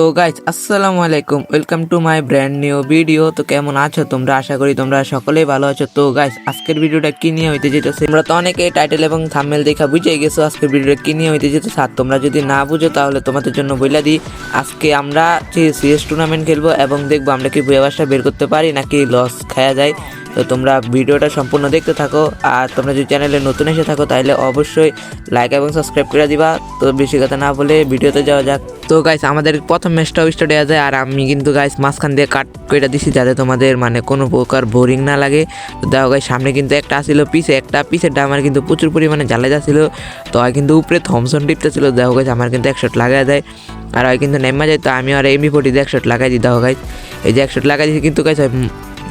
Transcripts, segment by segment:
তো গাইজ আসসালামু আলাইকুম welcome to my brand new video তো কেমন আছো তোমরা? আশা করি তোমরা সকলেই ভালো আছো। তো গাইজ আজকের ভিডিওটা কি নিয়ে হইতে যেতেছে? তোমরা তো অনেকে টাইটেল এবং থাম্বনেল দেখা বুঝে গেছো আজকের ভিডিওটা কি নিয়ে হইতে যেতেছে। আর তোমরা যদি না বুঝো, তাহলে তোমাদের জন্য বইলা দিই। আজকে আমরা সিএস টুর্নামেন্ট খেলব এবং দেখব আমরা কি বইয়া বাসা বের করতে পারি নাকি লস খাওয়া যায়। তো তোমরা ভিডিওটা সম্পূর্ণ দেখতে থাকো। আর তোমরা যদি চ্যানেলে নতুন এসে থাকো, তাহলে অবশ্যই লাইক এবং সাবস্ক্রাইব করে দিবা। তো বেশি কথা না বলে ভিডিওতে যাওয়া যাক। তো গাইস আমাদের প্রথম ম্যাচটাও স্টার্ট হয়ে যায় আর আমি কিন্তু গাইস মাঝখান দিয়ে কাট করে দিছি যাতে তোমাদের মানে কোনো প্রকার বোরিং না লাগে। দেখো গাইস সামনে কিন্তু একটা আসছিল পিছে একটা পিছেরটা আমার কিন্তু প্রচুর পরিমাণে জ্বালা যাচ্ছিল। তো কিন্তু উপরে থমসন টিপতে ছিল, দেখো গাইস আমার কিন্তু একশট লাগাই দেয়। আর হয় কিন্তু নেমা যায়, তো আমি আর এমবি ফোর্টি দিয়ে একশট লাগাই দিই, দেখো গাইস এই যে একশট লাগাই দিয়েছি কিন্তু গাইস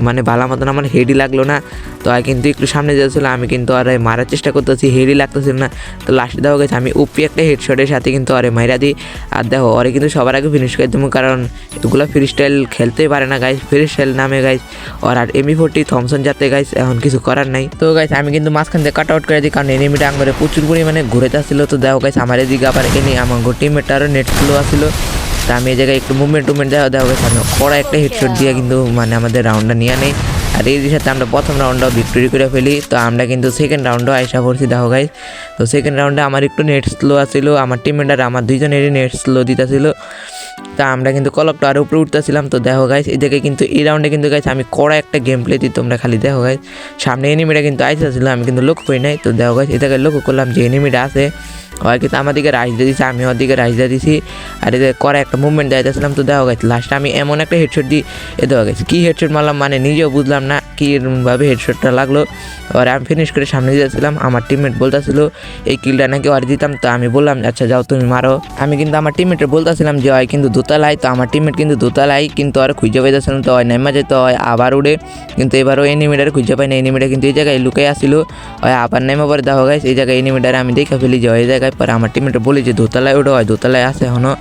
মানে ভালো মতন আমার হেডই লাগল না। তো আর কিন্তু একটু সামনে যাচ্ছিল আমি কিন্তু আর মারার চেষ্টা করতেছি, হেডই লাগতেছিল না। তো লাস্টে দেওয়া গেছে, আমি উপি একটা হেডশটের সাথে কিন্তু আরে মাইরা দিই। আর দেখো, ওরে কিন্তু সবার আগে ফিনিশ করে দেবো কারণ এগুলো ফ্রি স্টাইল খেলতেই পারে না গাইস ফ্রি স্টাইল নামে গাইস ওর আর এমি ফোর্টি থমসন যাতে গাইস এখন কিছু করার নাই। তো গাইস আমি কিন্তু মাঝখান থেকে কাট আউট করে দিই, কারণ এনিমিটা আঙ্গরে প্রচুর পরিমাণে ঘুরে যাচ্ছিল তো দেখো গাইস আমার এদিকে আবার এনে আমার টিমমেটটারও নেট স্লো আসছিল। তা আমি এই জায়গায় একটু মুভমেন্ট টুভমেন্ট দেওয়া দেওয়া গেছে আমি কড়া একটা হেডশট দিয়ে কিন্তু মানে আমাদের রাউন্ডটা নিয়ে নেই। আর এই সাথে আমরা প্রথম রাউন্ডটাও ভিক্টোরি করে ফেলি। তো আমরা কিন্তু সেকেন্ড রাউন্ডও আইসা করছি, দেখো গাইজ তো সেকেন্ড রাউন্ডে আমার একটু নেট স্লো আসছিল আমার টিমমেটার আমার দুইজনেরই নেট স্লো দিতেছিল। তা আমরা কিন্তু কলকটা আরও উপরে উঠতেছিলাম, তো দেখো এই জায়গায় কিন্তু এই রাউন্ডে কিন্তু গাইজ আমি কড়া একটা গেম প্লে দিই তোমরা খালি দেখো গাইজ সামনে এনিমিটা কিন্তু আইসা আমি কিন্তু লক্ষ্য করি নাই, তো দেখো এই জায়গায় লক্ষ্য করলাম যে এনিমিটা আছে। ওই কিন্তু আমার দিকে রাইস দিয়ে দিছি আমি ওর দিকে রাইস দিয়ে দিছি। আর এদের করে একটা মুভমেন্ট দিয়েছিলাম তো দেওয়া গেছে লাস্টে আমি এমন একটা হেডশট দিই এ দেওয়া গেছে কী হেডশট মারলাম মানে নিজেও বুঝলাম না কীভাবে হেডশটটা লাগল। আর আমি ফিনিশ করে সামনে যাচ্ছিলাম আমার টিমমেট বলতেছিল, এই কিলটা নাকি আর দিতাম। তো আমি বললাম আচ্ছা যাও তুমি মারো। আমি কিন্তু আমার টিমমেটে বলতেছিলাম যে, হয় কিন্তু দোতলায়, তো আমার টিমমেট কিন্তু দোতলায়, কিন্তু আর খুঁজে পাইতেছিলাম তো হয় নেমা যেতে হয়, আবার উড়ে। কিন্তু এবারও এনিমিটার খুঁজে পাই না এনিমিটা কিন্তু এই জায়গায় লুকাই আসিল। হয় আবার নেমে পরে দেখো গাইছে এই জায়গায় এনিমিটারে আমি দেখে ফেলি যে এই জায়গায় পরে আমার টিমমেটে বলি যে দোতলায় উঠে হয় দোতলায় আসে এখনও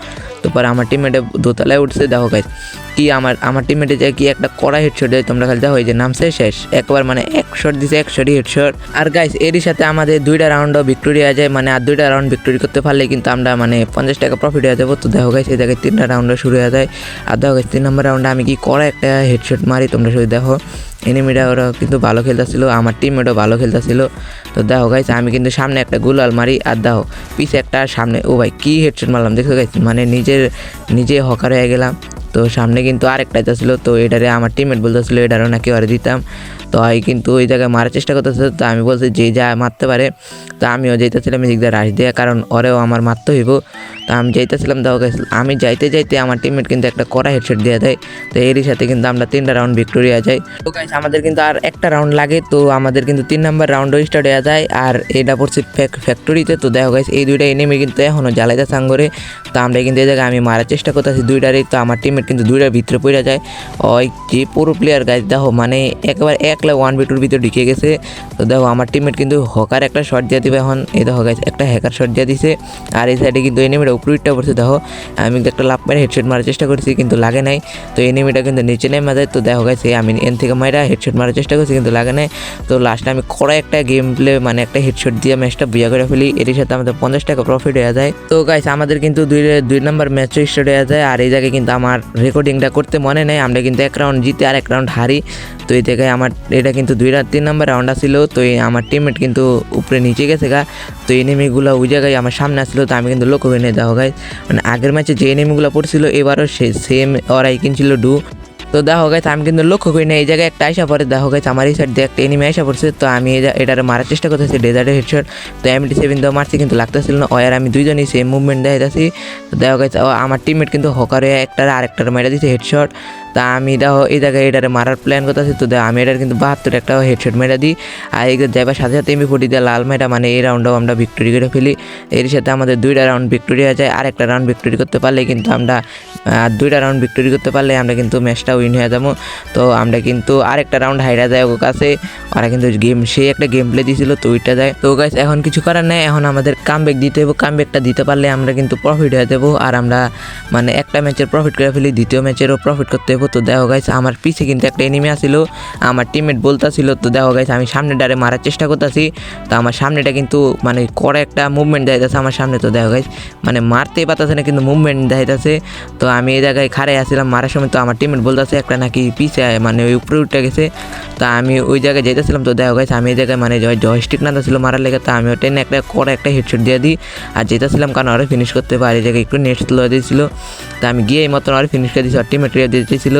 তো পরে আমার টিমমেটে দোতলায় উঠছে, দেখো গাইছে কি আমার আমার টিমমেটে যায় কি একটা কড়া হেডশট দেয়, তোমরা খেলতে এই যে নামছে শেষ। একবার মানে এক শট দিছে এক শটই হেডশট আর গাইস এরই সাথে আমাদের দুইটা রাউন্ডও ভিক্টোরি হয়ে যায় মানে আর দুইটা রাউন্ড ভিক্টোরি করতে পারলে কিন্তু আমরা মানে পঞ্চাশ টাকা প্রফিট হয়ে যাব। তো দেখো গাইস এই জায়গায় তিনটা রাউন্ডও শুরু হয়ে যায়। আর দেখো গাইস তিন নম্বর রাউন্ডে আমি কি কড়া একটা হেডশট মারি, তোমরা শুধু দেখো। এনিমিটা ওরা কিন্তু ভালো খেলতেছিল, আমার টিমমেটও ভালো খেলতেছিল। তো দেখো গাইছে আমি কিন্তু সামনে একটা গুলাল মারি, আর দেখো পিছে একটা সামনে, ও ভাই কী হেডশট মারলাম দেখো গাইছে মানে নিজের, নিজে হকার হয়ে গেলাম। তো সামনে কিন্তু আরেকটা ছিল, তো এটারে আমার টিমমেট বলতেছিল, এটারও নাকি ওরা দিতাম। তো আমি কিন্তু ওই জায়গায় মারার চেষ্টা করতেছে তো আমি বলছি, যে যা মারতে পারে। তো আমিও যাইতেছিলাম এদিক দিয়ে রাশ দেওয়া কারণ ওরেও আমার মারতে হইব। তো আমি যাইতেছিলাম গাইস আমি যাইতে যাইতে আমার টিমমেট কিন্তু একটা কড়া হেডসেট দেওয়া দেয়। তো এরই সাথে কিন্তু আমরা তিনটা রাউন্ড ভিক্টোরিয়া যাই। তো গাইস আমাদের কিন্তু আর একটা রাউন্ড লাগে, তো আমাদের কিন্তু তিন নাম্বার রাউন্ডও স্টার্ট হয়ে যায়, আর এটা পড়ছে ফ্যাক্টরিতে তো। দেখো গাইস এই দুইটা এনিমি কিন্তু এখনও জ্বালাইতে সাঙ্গরে তো আমরা কিন্তু এই জায়গায় আমি মারার চেষ্টা করতেছি। দুইটারই তো আমার টিমমেট কিন্তু দুইটার ভিতরে পড়ে যায়। ওই যে পুরো প্লেয়ার গাইস দেখো মানে একবার একলা ওয়ান বিটুর ভিতরে ঢুকে গেছে। তো দেখো, আমার টিমমেট কিন্তু হকার একটা শট দিয়ে দিবে এখন। এই দেখো গাইস একটা হ্যাকার শট দিয়ে দিছে। আর এই সাইডে কিন্তু এনিমিটা উপরিটা পড়ছে দেখো। আমি কিন্তু একটা লাভ মেরে হেডশট মারার চেষ্টা করছি, কিন্তু লাগে নাই। তো এনিমিটা কিন্তু নিচে নেমে যায়। তো দেখো গাইছে আমি এন থেকে মাইরা হেডশট মারার চেষ্টা করছি, কিন্তু লাগে নাই। তো লাস্টে আমি কড়া একটা গেম প্লে মানে একটা হেডশট দিয়ে ম্যাচটা বিয়া করে ফেলি। এর সাথে আমাদের পঞ্চাশ টাকা প্রফিট হয়ে যায়। তো গাইস আমাদের কিন্তু দুই দুই নম্বর ম্যাচও স্টার্ট হয়ে যায় আর এই জায়গায় কিন্তু আমার রেকর্ডিংটা করতে মনে নেই। আমরা কিন্তু এক রাউন্ড জিতে আর এক রাউন্ড হারি। তো এই জায়গায় আমার, এটা কিন্তু দুই তিন নম্বর রাউন্ড আসছিল তো এই আমার টিমমেট কিন্তু উপরে নিচে গেছে গা। তো এনিমিগুলো ওই জায়গায় আমার সামনে আসলো তো আমি কিন্তু লক্ষ্য করে নিয়ে যাওয়া গাই মানে আগের ম্যাচে যে এনিমিগুলো পড়ছিল, এবারও সে সেম ওরাই কিনছিল ডু। তো দেখো গাইছে আমি কিন্তু লক্ষ্য করি না এই জায়গায় একটা আসা পরে দেখো গাইছে আমার এই সাইড দিয়ে একটা এনিমি আসা পড়ছে, তো আমি এটার মারার চেষ্টা করতেছি ডেজার্টের হেডশট তো এমটি সেভেন দেওয়া মারছি, কিন্তু লাগতেছিল না। ওয়ার আমি দুইজনই সেম মুভমেন্ট দেখাইতেছি। তো দেখো গাইছে আমার টিমমেট কিন্তু হকারে একটার আরেকটার মেরে দিচ্ছে হেডশট তা আমি দেখো এই জায়গায় এটারে মারার প্ল্যান করতেছি। তো আমি এটার কিন্তু বাহাত্তর একটা হেডশট মেরে দিই। আর এই যাইবার সাথে সাথে এমনি ফুটি দিয়ে লাল মেটা মানে এই রাউন্ডটাও আমরা ভিক্টোরি করে ফেলি। এর সাথে আমাদের দুইটা রাউন্ড ভিক্টোরি হয়ে যায়। আর একটা রাউন্ড ভিক্টোরি করতে পারলে কিন্তু আমরা দুইটা রাউন্ড ভিক্টোরি করতে পারলে আমরা কিন্তু ম্যাচটা উইন হয়ে যাব। তো আমরা কিন্তু আরেকটা রাউন্ড হাইরা যায় ওর কাছে। ওরা কিন্তু গেম সে একটা গেম প্লে দিয়েছিল তো ওইটা যায়। তো গাইস এখন কিছু করার নেই। এখন আমাদের কাম কামব্যাক দিতে হবে কামব্যাকটা দিতে পারলে আমরা কিন্তু প্রফিট হয়ে যাব। আর আমরা মানে একটা ম্যাচের প্রফিট করে ফেলি, দ্বিতীয় ম্যাচেরও প্রফিট করতে হবে তো দেখো গাইছে আমার পিছে কিন্তু একটা এনিমি আসিল। আমার টিমমেট বলতাছিল, তো দেখো গাইছে আমি সামনে ডারে মারার চেষ্টা করতেছি। তো আমার সামনেটা কিন্তু মানে করে একটা মুভমেন্ট দেখাইতেছে আমার সামনে। তো দেখো গাইছে মানে মারতেই পারতেছে না, কিন্তু মুভমেন্ট দেখাইতেছে। তো আমি এই জায়গায় খাড়াই আসছিলাম মারার সময় তো আমার টিমমেট বলতেছে, একটা নাকি পিছে মানে ওই উপরে উঠে গেছে। তো আমি ওই জায়গায় যেতেছিলাম তো দেখো গাইছে আমি এই জায়গায় মানে জয়স্টিক না ছিল মারার লেগে, তো আমি টেনে একটা করে একটা হেডশট দিয়ে দিই। আর যেতেছিলাম কারণ আরও ফিনিশ করতে পারি। এই জায়গায় একটু নেট স্লো দিয়েছিল তো আমি গিয়ে এই মতন আরও ফিনিশ করে দিয়েছি আর টিমমেট দিয়ে দিয়েছিল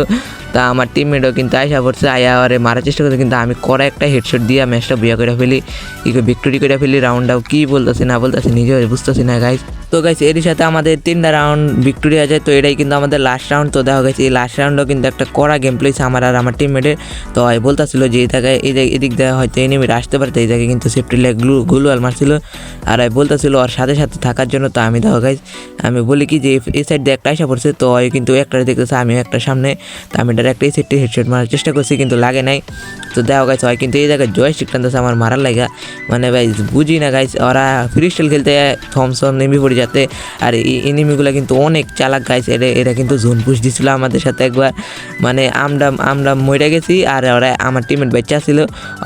তা আমার টিমমেটও কিন্তু আয়সা পড়ছে আয়া আরে মারার চেষ্টা করছে, কিন্তু আমি করা একটা হেডশট দিয়ে ম্যাচটা বিয়া করে ফেলি। কি ভিক্টোরি করে ফেলি রাউন্ড আউট কী বলতেছি, না বলতেছি, নিজেও বুঝতেছি না গাইজ তো গাইছে এর সাথে আমাদের তিনটা রাউন্ড ভিক্টোরি আছে তো এটাই কিন্তু আমাদের লাস্ট রাউন্ড তো দেখা গেছে এই লাস্ট রাউন্ডও কিন্তু একটা কড়া গেম প্লেস আমার আর আমার টিমমেটের তো এই বলতেছিল যে এই জায়গায়, এই এদিক দিয়ে হয়তো এনিমিট আসতে পারে, তো এই জায়গায় কিন্তু সেফটি লেগ গ্লু গুলওয়াল মারছিল। আর এই বলতেছিল ওর সাথে সাথে থাকার জন্য। তো আমি দেখো গাইজ আমি বলি কি যে এই সাইড দিয়ে একটা আসা পড়ছে, তো কিন্তু একটা দেখতেছে, আমিও একটা সামনে। তো আমি ডাইরেক্ট এই সাইডটি হেডশট মারার চেষ্টা করছি, কিন্তু লাগে নাই। তো দেখো গাইছে হয় কিন্তু এই জায়গায় জয়স্টিক টানতেছে আমার মারার লাগা। মানে ভাই, বুঝি না গাইছে ওরা ফ্রি স্টাইল খেলতে থমসন নেমে পড়ে যাতে আর এই এনিমিগুলো কিন্তু অনেক চালাক গাইছে এরা এরা কিন্তু জোন পুশ দিছিল আমাদের সাথে একবার। মানে আমরা আমরা মরে গেছি আর ওরা আমার টিমের বাচ্চা ছিল,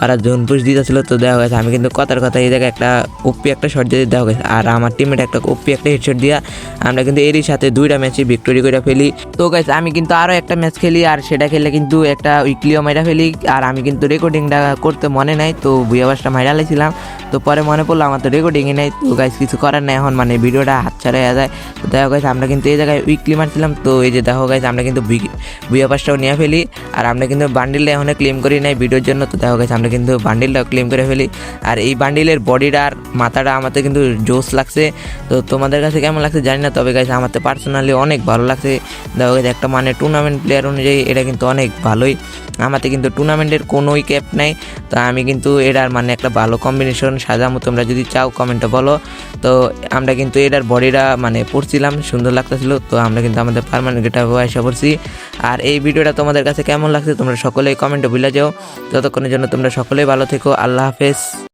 ওরা জোন পুশ দিতেছিল। তো দেওয়া গেছে আমি কিন্তু কথার কথা এই জায়গায় একটা ওপি একটা শট দিয়ে দেওয়া গেছে আর আমার টিমের একটা ওপি একটা হেডশট দিয়া আমরা কিন্তু এরই সাথে দুইটা ম্যাচে ভিক্টোরি করে ফেলি। তো গাইছে আমি কিন্তু আরও একটা ম্যাচ খেলি, আর সেটা খেলে কিন্তু একটা উইকলিও মাইরা ফেলি। আর আমি কিন্তু রেকর্ডিংটা করতে মনে নাই, তো বুয়াবাসটা মাইরা লাইছিলাম তো পরে মনে পড়ল আমার তো রেকর্ডিংই নেই, তো গাইস কিছু করার নাই। এখন মানে ভিডিওটা হাতছাড়া হয়ে যায়। তো দেখো গাইছে আমরা কিন্তু এই জায়গায় উইকলি মারছিলাম, তো এই যে দেখো গাইছে আমরা কিন্তু বুয়া পাসটাও নিয়ে ফেলি। আর আমরা কিন্তু বান্ডিলটা এখন ক্লেম করি নাই ভিডিওর জন্য। তো দেখো গাইছে আমরা কিন্তু বান্ডিলটাও ক্লেম করে ফেলি। আর এই বান্ডিলের বডিটা আর মাথাটা আমাদের কিন্তু জোস লাগছে। তো তোমাদের কাছে কেমন লাগছে জানি না, তবে গাইছে আমার তো পার্সোনালি অনেক ভালো লাগছে। দেখো একটা মানে টুর্নামেন্ট প্লেয়ার অনুযায়ী এটা কিন্তু অনেক ভালোই। আমাতে কিন্তু টুর্নামেন্টের কোনোই ক্যাপ নেই। তো আমি কিন্তু এটার মানে একটা ভালো কম্বিনেশন সাজামো, তোমরা যদি চাও কমেন্টে বলো। তো আমরা কিন্তু এটার বডিটা মানে পড়ছিলাম সুন্দর লাগতেছিল। তো আমরা কিন্তু আমাদের পারমানেন্ট গেটা এসে পড়ছি আর এই ভিডিওটা তোমাদের কাছে কেমন লাগছে, তোমরা সকলেই কমেন্টে ভুলে যাও। ততক্ষণের জন্য তোমরা সকলেই ভালো থেকো, আল্লাহ হাফেজ।